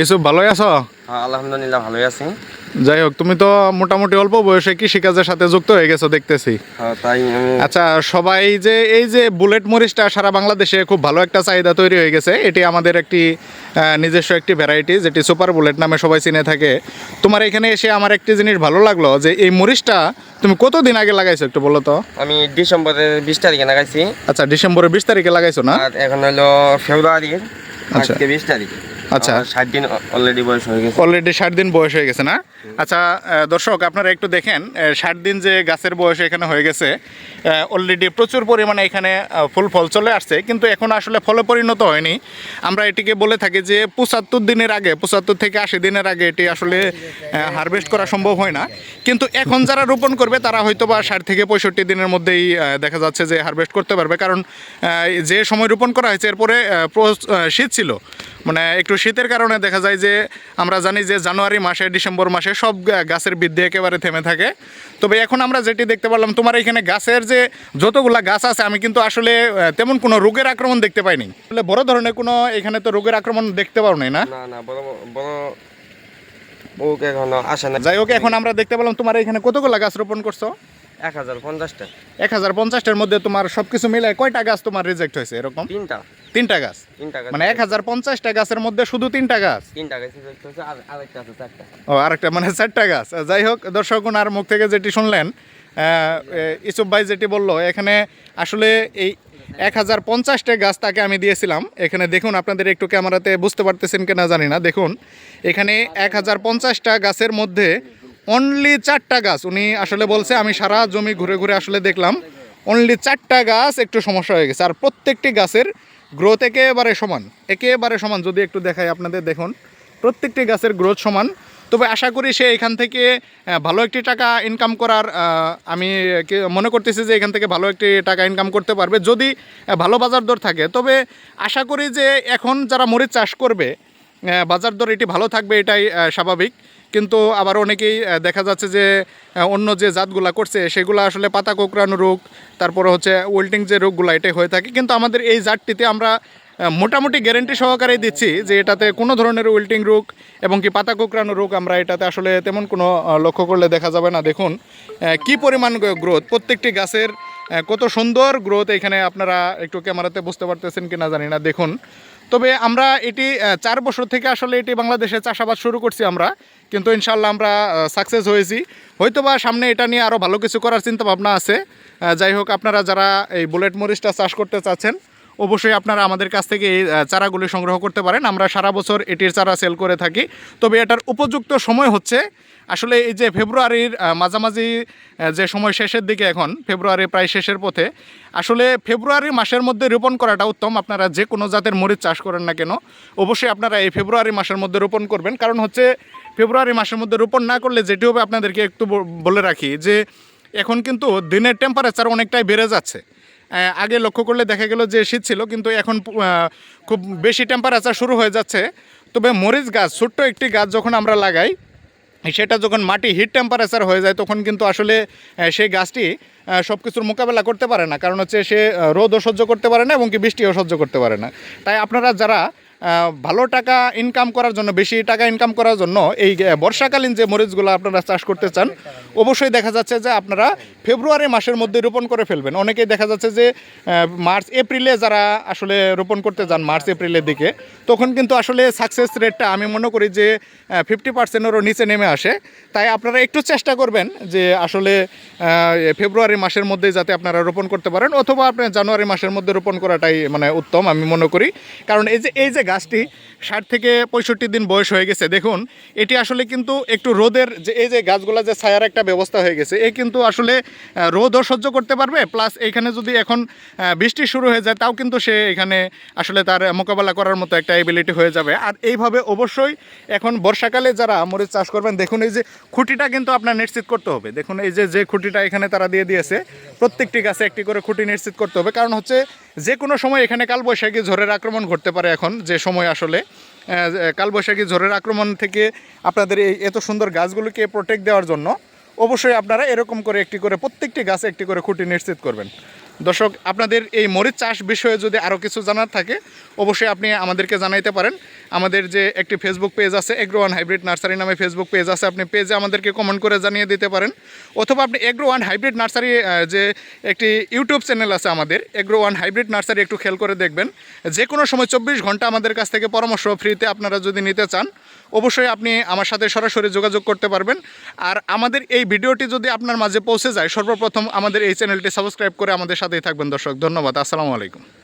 ইসুফ ভালোই আছো? হ্যাঁ আলহামদুলিল্লাহ ভালোই আছি। যাই হোক তুমি তো মোটামুটি অল্প বয়সে কৃষিকাজের সাথে যুক্ত হয়ে গেছো দেখতেছি। হ্যাঁ তাই আচ্ছা সবাই যে এই যে বুলেট মরিচটা সারা বাংলাদেশে খুব ভালো একটা চাহিদা তৈরি হয়ে গেছে এটি আমাদের একটি নিজস্ব একটি ভ্যারাইটি যেটি সুপার বুলেট নামে সবাই চিনে থাকে। তোমার এখানে এসে আমার একটি জিনিস ভালো লাগল যে এই মরিচটা তুমি কতদিন আগে লাগাইছো একটু বলো তো? আমি ডিসেম্বরের বিশ তারিখে লাগাইছি। আচ্ছা ডিসেম্বরের বিশ তারিখে লাগাইছো না? এখন হলো ফেব্রুয়ারির আচ্ছা। বিশ তারিখ। আচ্ছা। ষাট দিন অলরেডি বয়স হয়ে গেছে। অলরেডি ষাট দিন বয়স হয়ে গেছে না? আচ্ছা দর্শক আপনারা একটু দেখেন ষাট দিন যে গাছের বয়স এখানে হয়ে গেছে অলরেডি প্রচুর পরিমাণে এখানে ফুল ফল চলে আসছে কিন্তু এখন আসলে ফলে পরিণত হয়নি। আমরা এটিকে বলে থাকি যে পঁচাত্তর দিনের আগে পঁচাত্তর থেকে আশি দিনের আগে এটি আসলে হারভেস্ট করা সম্ভব হয় না। কিন্তু এখন যারা রোপণ করবে তারা হয়তো বা ষাট থেকে পঁয়ষট্টি দিনের মধ্যেই দেখা যাচ্ছে যে হারভেস্ট করতে পারবে। কারণ যে সময় রোপণ করা হয়েছে এরপরে শীত ছিল। মানে একটু শীতের কারণে দেখা যায় যে আমরা জানি যে জানুয়ারি মাসে ডিসেম্বর মাসে সব গাছের বৃদ্ধি একেবারে থেমে থাকে। তবে এখন আমরা যেটি দেখতে পারলাম তোমার এখানে গাছের যে যতগুলা গাছ আছে আমি কিন্তু আসলে তেমন কোনো রোগের আক্রমণ দেখতে পাইনি। আসলে বড় ধরনের কোনো এখানে তো রোগের আক্রমণ দেখতে পাও নাই না? বড় বড় যাই হোক এখন আমরা দেখতে পেলাম তোমার এখানে কতগুলা গাছ রোপণ করছ? এক হাজার পঞ্চাশটা। এক হাজার পঞ্চাশটার মধ্যে তোমার সব কিছু মিলে কয়টা গাছ তোমার রিজেক্ট হয়েছে এরকম? তিনটা। তিনটা গাছ? তিনটা গাছ মানে এক হাজার পঞ্চাশটা গাছের মধ্যে শুধু তিনটা গাছ? তিনটা গাছ select হয়েছে, আর আরেকটা আছে চারটা। ও আরেকটা মানে চারটা গাছ। যাই হোক দর্শক আর মুখ থেকে যেটি শুনলেন ইসুফ ভাই যেটি বলল এখানে আসলে এই এক হাজার পঞ্চাশটা গাছ তাকে আমি দিয়েছিলাম। এখানে দেখুন আপনাদের একটু ক্যামেরাতে বুঝতে পারতেছেন কিনা জানি না। দেখুন এখানে এক হাজার পঞ্চাশটা গাছের মধ্যে অনলি চারটা গাছ, উনি আসলে বলছে, আমি সারা জমি ঘুরে ঘুরে আসলে দেখলাম অনলি চারটা গাছ একটু সমস্যা হয়ে গেছে। আর প্রত্যেকটি গাছের গ্রোথ একেবারে সমান একেবারে সমান, যদি একটু দেখাই আপনাদের, দেখুন, প্রত্যেকটি গাছের গ্রোথ সমান। তবে আশা করি সে এখান থেকে ভালো একটি টাকা ইনকাম করার আমি মনে করতেছি যে এখান থেকে ভালো একটি টাকা ইনকাম করতে পারবে। যদি ভালো বাজার দর থাকে, তবে আশা করি যে এখন যারা মরিচ চাষ করবে বাজার দর এটি ভালো থাকবে, এটাই স্বাভাবিক। কিন্তু আবার অনেকেই দেখা যাচ্ছে যে অন্য যে জাতগুলা করছে, সেগুলো আসলে পাতা কোঁকড়ানো রোগ, তারপরে হচ্ছে ওয়েল্টিং যে রোগগুলো, এটাই হয়ে থাকে। কিন্তু আমাদের এই জাতটিতে আমরা মোটামুটি গ্যারেন্টি সহকারে দিচ্ছি যে, এটাতে কোনো ধরনের উইল্টিং রোগ এবং কি পাতা কোঁকড়ানো রোগ আমরা এটাতে আসলে তেমন কোনো লক্ষ্য করলে দেখা যাবে না। দেখুন কি পরিমাণ গ্রোথ প্রত্যেকটি গাছের কত সুন্দর গ্রোথ এখানে আপনারা একটু ক্যামেরাতে বুঝতে পারতেছেন কিনা জানি না। দেখুন তবে আমরা এটি চার বছর থেকে আসলে এটি বাংলাদেশে চাষাবাদ শুরু করছি আমরা, কিন্তু ইনশাল্লাহ আমরা সাকসেস হয়েছি। হয়তোবা সামনে এটা নিয়ে আরও ভালো কিছু করার চিন্তাভাবনা আছে। যাই হোক, আপনারা যারা এই বুলেট মরিচটা চাষ করতে চাচ্ছেন অবশ্যই আপনারা আমাদের কাছ থেকে এই চারাগুলি সংগ্রহ করতে পারেন। আমরা সারা বছর এটির চারা সেল করে থাকি। তবে এটার উপযুক্ত সময় হচ্ছে, আসলে এই যে ফেব্রুয়ারির মাঝামাঝি যে সময় শেষের দিকে এখন, ফেব্রুয়ারি প্রায় শেষের পথে, আসলে ফেব্রুয়ারি মাসের মধ্যে রোপণ করাটা উত্তম। আপনারা যে কোনো জাতের মরিচ চাষ করেন না কেন, অবশ্যই আপনারা এই ফেব্রুয়ারি মাসের মধ্যে রোপণ করবেন। কারণ হচ্ছে, ফেব্রুয়ারি মাসের মধ্যে রোপণ না করলে যেটি হবে, আপনাদেরকে একটু বলে রাখি যে, এখন কিন্তু দিনের টেম্পারেচার অনেকটাই বেড়ে যাচ্ছে। আগে লক্ষ্য করলে দেখা গেল যে শীত ছিল, কিন্তু এখন খুব বেশি টেম্পারেচার শুরু হয়ে যাচ্ছে। তবে মরিচ গাছ, ছোট্ট একটি গাছ যখন আমরা লাগাই, সেটা যখন মাটি হিট টেম্পারেচার হয়ে যায়, তখন কিন্তু আসলে সেই গাছটি সব কিছুর মোকাবেলা করতে পারে না। কারণ হচ্ছে সে রোদও সহ্য করতে পারে না, এবং কি বৃষ্টিও সহ্য করতে পারে না। তাই আপনারা যারা ভালো টাকা ইনকাম করার জন্য, বেশি টাকা ইনকাম করার জন্য এই বর্ষাকালীন যে মরিচগুলো আপনারা চাষ করতে চান, অবশ্যই দেখা যাচ্ছে যে আপনারা ফেব্রুয়ারি মাসের মধ্যে রোপণ করে ফেলবেন। অনেকেই দেখা যাচ্ছে যে মার্চ, এপ্রিলে যারা আসলে রোপণ করতে যান, মার্চ, এপ্রিলের দিকে, তখন কিন্তু আসলে সাকসেস রেটটা আমি মনে করি যে ফিফটি পার্সেন্টেরও নিচে নেমে আসে। তাই আপনারা একটু চেষ্টা করবেন যে আসলে ফেব্রুয়ারি মাসের মধ্যে যাতে আপনারা রোপণ করতে পারেন, অথবা আপনি জানুয়ারি মাসের মধ্যে রোপণ করাটাই মানে উত্তম আমি মনে করি। কারণ এই যে এই যে গাছটি ষাট থেকে পঁয়ষট্টি দিন বয়স হয়ে গেছে। দেখুন, এটি আসলে কিন্তু একটু রোদের যে, এই যে গাছগুলা যে ছায়ার একটা ব্যবস্থা হয়ে গেছে এই কিন্তু আসলে রোদও সহ্য করতে পারবে, প্লাস এখানে যদি এখন বৃষ্টি শুরু হয়ে যায়, তাও কিন্তু সে এখানে আসলে তার মোকাবেলা করার মতো একটা এবিলিটি হয়ে যাবে। আর এইভাবে অবশ্যই এখন বর্ষাকালে যারা মরিচ চাষ করবেন, দেখুন এই যে খুঁটিটা কিন্তু আপনার নিশ্চিত করতে হবে। দেখুন এই যে যে খুঁটিটা এখানে তারা দিয়ে দিয়েছে, প্রত্যেকটি গাছে একটি করে খুঁটি নিশ্চিত করতে হবে, কারণ হচ্ছে যে কোনো সময় এখানে কালবৈশাখী ঝড়ের আক্রমণ ঘটতে পারে এখন, যে সময় আসলে কালবৈশাখী ঝড়ের আক্রমণ থেকে আপনাদের এই এত সুন্দর গাছগুলোকে প্রোটেক্ট দেওয়ার জন্য অবশ্যই আপনারা এরকম করে একটি করে প্রত্যেকটি গাছে একটি করে খুঁটি নিশ্চিত করবেন। দর্শক, আপনাদের এই মরিচ চাষ বিষয়ে যদি আরও কিছু জানার থাকে, অবশ্যই আপনি আমাদেরকে জানাইতে পারেন। আমাদের যে একটি ফেসবুক পেজ আছে এগ্রো ওয়ান হাইব্রিড নার্সারি নামে ফেসবুক পেজ আছে, আপনি পেজে আমাদেরকে কমেন্ট করে জানিয়ে দিতে পারেন। অথবা আপনি এগ্রো ওয়ান হাইব্রিড নার্সারি যে একটি ইউটিউব চ্যানেল আছে আমাদের এগ্রো ওয়ান হাইব্রিড নার্সারি একটু খেয়াল করে দেখবেন। যে কোনো সময় চব্বিশ ঘণ্টা আমাদের কাছ থেকে পরামর্শ ফ্রিতে আপনারা যদি নিতে চান অবশ্যই আপনি আমার সাথে সরাসরি যোগাযোগ করতে পারবেন। আর আমাদের এই ভিডিওটি যদি আপনার মাঝে পৌঁছে যায়, সর্বপ্রথম আমাদের এই চ্যানেলটি সাবস্ক্রাইব করে আমাদের সাথেই থাকবেন দর্শক। ধন্যবাদ। আসসালামু আলাইকুম।